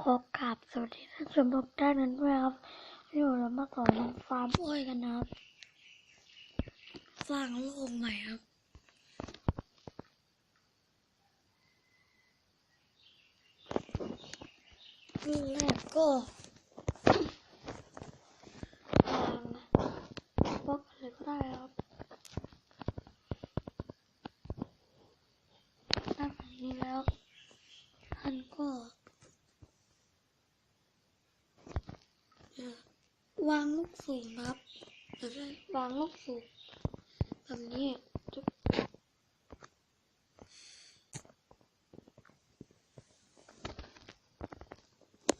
พกขับสุดที่ท่านั้นด้วยครับเดี๋ยวเรามาต่อทำฟาร์มอ้อยกันนะครับ สร้างโลกใหม่ครับเรื่แรกก็วางบล็อกอะไรก็ได้ครับได้แบบนี้แล้วท่านก็เอ่อ วางลูกสูงครับเดี๋ยวได้วางลูกสูงแบบนี้จุ๊บ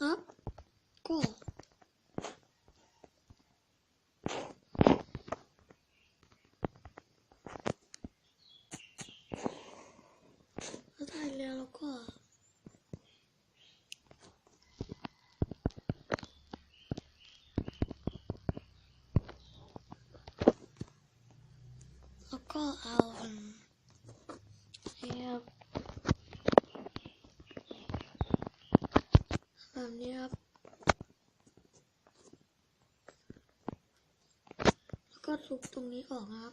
ครับก็ได้แล้วแล้วก็ ก็เอาเนี่ยครับแบบนี้ครับแล้วก็ทุบตรงนี้ออกครับ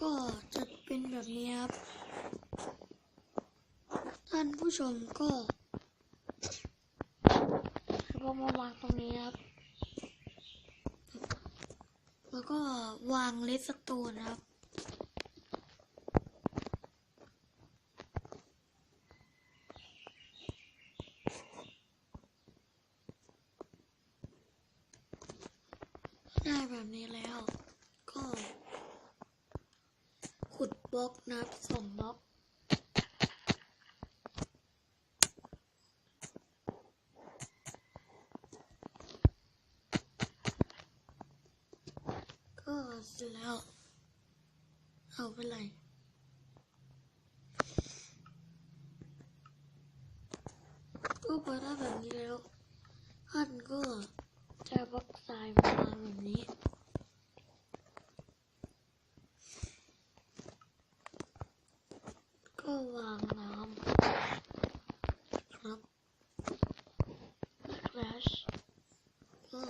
ก็จะเป็น แบบนี้ครับ ท่านผู้ชมก็แล้วก็มาวางตรงนี้ครับ แล้วก็วางเลสโตนครับ ได้แบบนี้แล้ว ก็ ขุด บล็อกนับสองบล็อกก็เสร็จแล้ว เอาไปเลยก็พอได้แบบนี้แล้วท่านก็จะบล็อกทรายมาวางแบบนี้ ก็วางน้ำครับ flash ก็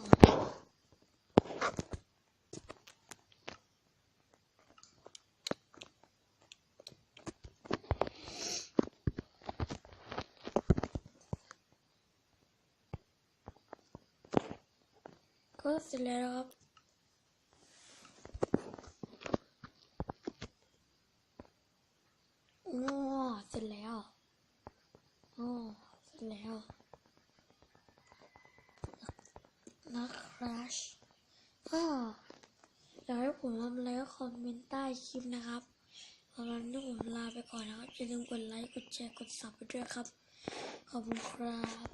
ก็เสร็จแล้วครับโอ้เสร็จแล้วโอ้เสร็จแล้วนะครับก็อยากให้ผมทำอะไรก็คอมเมนต์ใต้คลิปนะครับสำหรับนี้ผมลาไปก่อนนะครับอย่าลืมกดไลค์ กดแชร์ กดซับไปด้วยครับ ขอบคุณครับ